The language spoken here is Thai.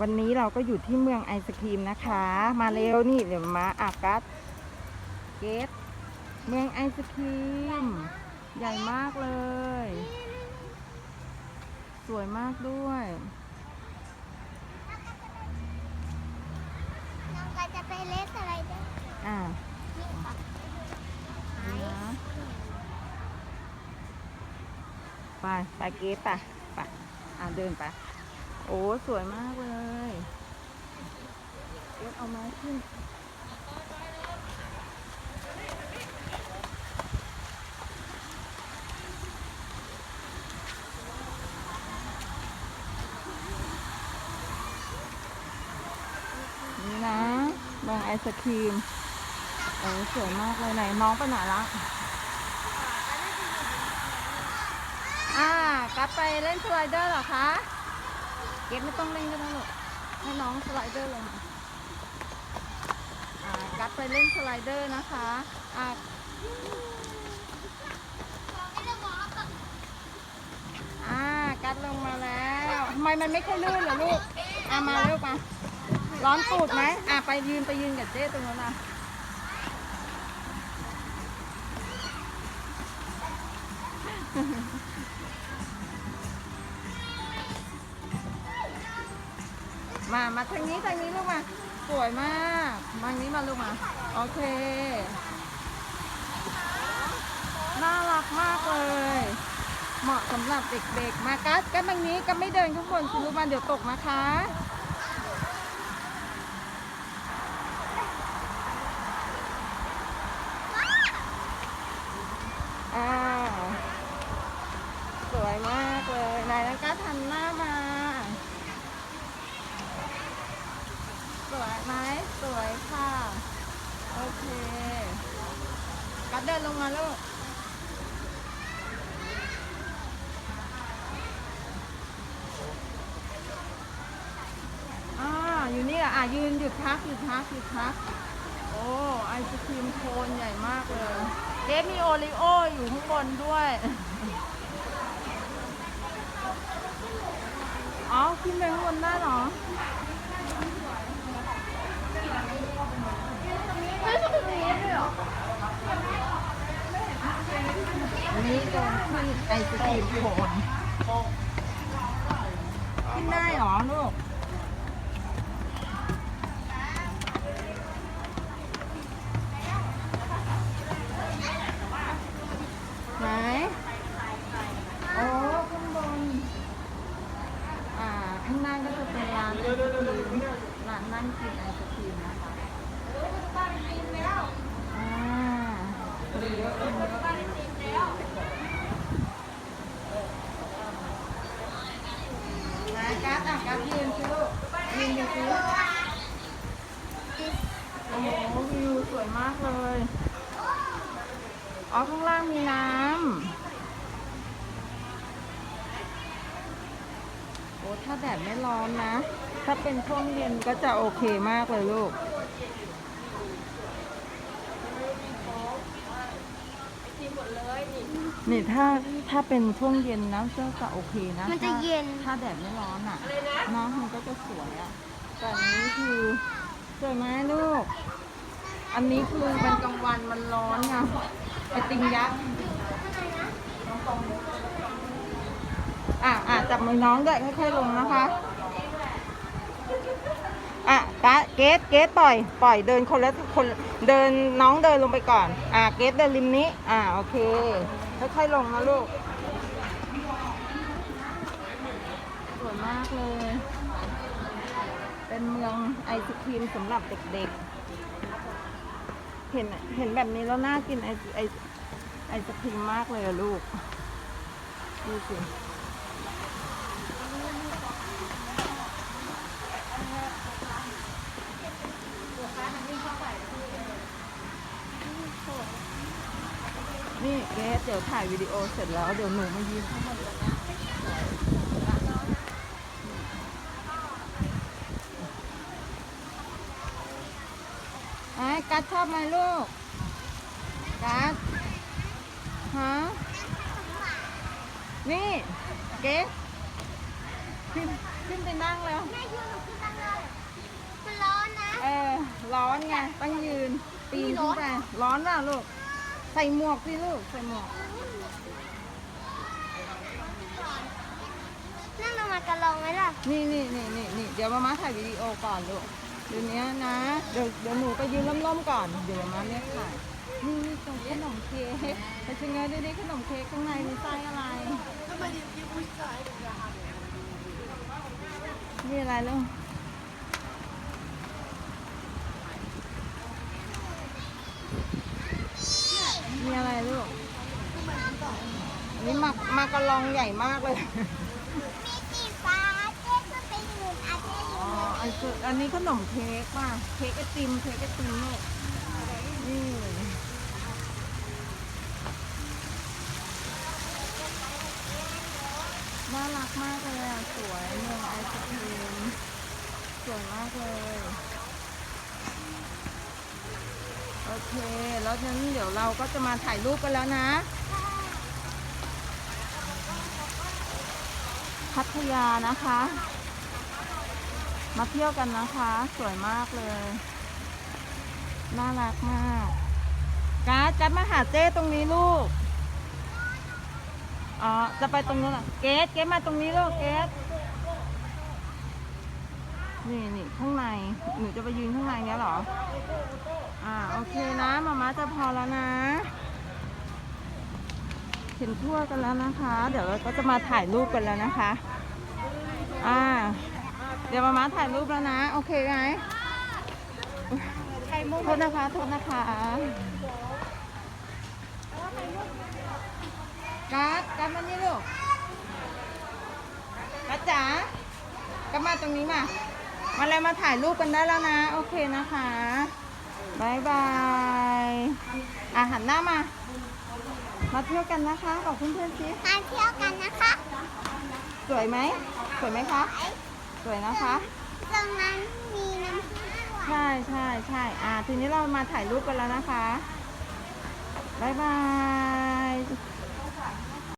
วันนี้เราก็อยู่ที่เมืองไอศครีมนะคะ มาเร็วนี่เดี๋ยวมาอากัสเกตเมืองไอศครีม ใหญ่มากเลย สวยมากด้วย น้องก็จะไปเล่นอะไรเด้ออ่านี่ค่ะไอนี่นะไปไปเกตไปไปอ่าเดินไป โอ้ สวยมากเลยเกเอาไม้ขึ้น นี่นะเมืองไอศครีม โอ้ สวยมากเลยไหนน้องไปไหนละอ่ากัดไปเล่นสไลเดอร์เหรอคะ เก็บไม่ต้องเล่นก็ได้หรอกให้น้องสไลเดอร์ลงมาอ่ากัดไปเล่นสไลเดอร์นะคะอ่าอ่ากัดลงมาแล้วทำไมมันไม่ค่อยลื่นเหรอลูกอ่ามาเร็วมาร้อนตูดไหมอ่าไปยืนไปยืนกับเจ๊ตรงนั้นนะ มามาทางนี้ทางนี้ลูกมา สวยมากมาทางนี้มาลูกมา โอเค น่ารักมากเลย เหมาะสำหรับเด็กๆ มากัสกันทางนี้ก็ไม่เดินข้างบนสิลูกมาเดี๋ยวตกนะคะ อ่า สวยมากเลยนายนักกัสทันหน้ามา สวยไหมสวยค่ะ โอเค กัด เดินลงมาลูกอ่าอยู่นี่อะอะยืนหยุดพักหยุดพักหยุดพัก โอ้ไอศครีมโคนใหญ่มากเลยเก๊มีโอริโออยู่ข้างบนด้วยอ๋อขึ้นไปข้างบนได้เหรอนนี้โดนขึ้น ไอศครีมโคนกินได้เหรอลูก ไหน โอ้ข้างบน อ่า ข้างหน้าก็จะเป็นร้านไอศครีมร้านนั่งกินไอศครีมนะคะอ่าคนเยอะคนเยอะมาการ์ดอะการ์ดยืนสิลูกยืน ดูสิโอ้โหวิวสวยมากเลย อ๋อ ข้างล่างมีน้ำโอ้ถ้าแดดไม่ร้อนนะ ถ้าเป็นช่วงเย็นก็จะโอเคมากเลยลูกนี่ถ้าถ้าเป็นช่วงเย็นนะก็จะโอเคนะ มันจะถ้าเย็น ถ้าแดดไม่ร้อนอะเน้องมันก็จะสวยอะ แต่อันนี้คือสวยไหมลูก อันนี้คือมันกลางวันมันร้อนไงไอติมยักษ์อะอะจับมือน้องด้วยค่อยๆลงนะคะ อะกะเกตเกตปล่อย ปล่อยเดินคนละคนเดินน้องเดินลงไปก่อน อะเกตเดินริมนี้ อะโอเค ค่อยๆลงนะลูก สวยมากเลย เป็นเมืองไอศครีมสำหรับเด็กๆ เห็นเห็นแบบนี้แล้วน่ากินไอไอไอศครีมมากเลยลูก ดูสินี่เกสเดี๋ยวถ่ายวิดีโอเสร็จแล้ว เดี๋ยวหนูมายืนข้างบน กัดชอบไหมลูกกัดฮะนี่เกสขึ้นขึ้นไปนั่งแล้วแม่ยืนหนูขึ้นตั้งร้อนไงต้องยืนปีนขึ้นไปร้อนป่ะลูก ใส่หมวกสิลูก ใส่หมวก นั่นเรามากระลองไหมล่ะ นี่นี่นี่นี่นี่เดี๋ยวมาม่าถ่ายวิดีโอก่อนลูก เดี๋ยวนี้นะ เดี๋ยวเดี๋ยวหนูไปยืนล้มๆก่อน เดี๋ยวมาม่าเรียกถ่ายนี่นี่ตรงขนมเค้กไปชิงเงยดูดิขนมเค้กข้างในมีไส้อะไรนี่อะไรลูกมีอะไรลูกนนี้มามากระลองใหญ่มากเลย มีสีฟ้าเจ๊ก็เป็นหมื่นอาเจ๊อ อ๋ อันคืออันนี้ขนมเค้กป่ะ เค้กไอติม เค้กไอติมลูกนี่น่ารักมากเลยอะ สวยเมืองไอศครีมสวยมากเลย โอเค แล้วนั้นเดี๋ยวเราก็จะมาถ่ายรูปกันแล้วนะ พัทยานะคะ มาเที่ยวกันนะคะ สวยมากเลย น่ารักมาก การ์ดการ์ดมาหาเจ้ตรงนี้ลูก อ๋อ จะไปตรงนู้นเหรอเกสเกสมาตรงนี้ลูก เกสนี่นี่ข้างใน หนูจะไปยืนข้างในเนี้ยเหรอ อ่า โอเคนะมาม่าจะพอแล้วนะเห็นทั่วกันแล้วนะคะ เดี๋ยวเราก็จะมาถ่ายรูปกันแล้วนะคะ เดี๋ยวมาม้าถ่ายรูปแล้วนะ โอเคไหมโทษนะคะ โทษนะคะการ์ดการ์ดมานี่ลูกการ์ดจ๋ากลับมาตรงนี้มา มาเลยมาถ่ายรูปกันได้แล้วนะ โอเคนะคะบายบาย อะหันหน้ามา มาเที่ยวกันนะคะ ขอบเพื่อนๆสิมาเที่ยวกันนะคะ สวยไหม สวยไหมคะ สวยนะคะ ตรงนั้นมีน้ำพุด้วย ใช่ใช่ใช่อ่า ทีนี้เรามาถ่ายรูปกันแล้วนะคะบายบาย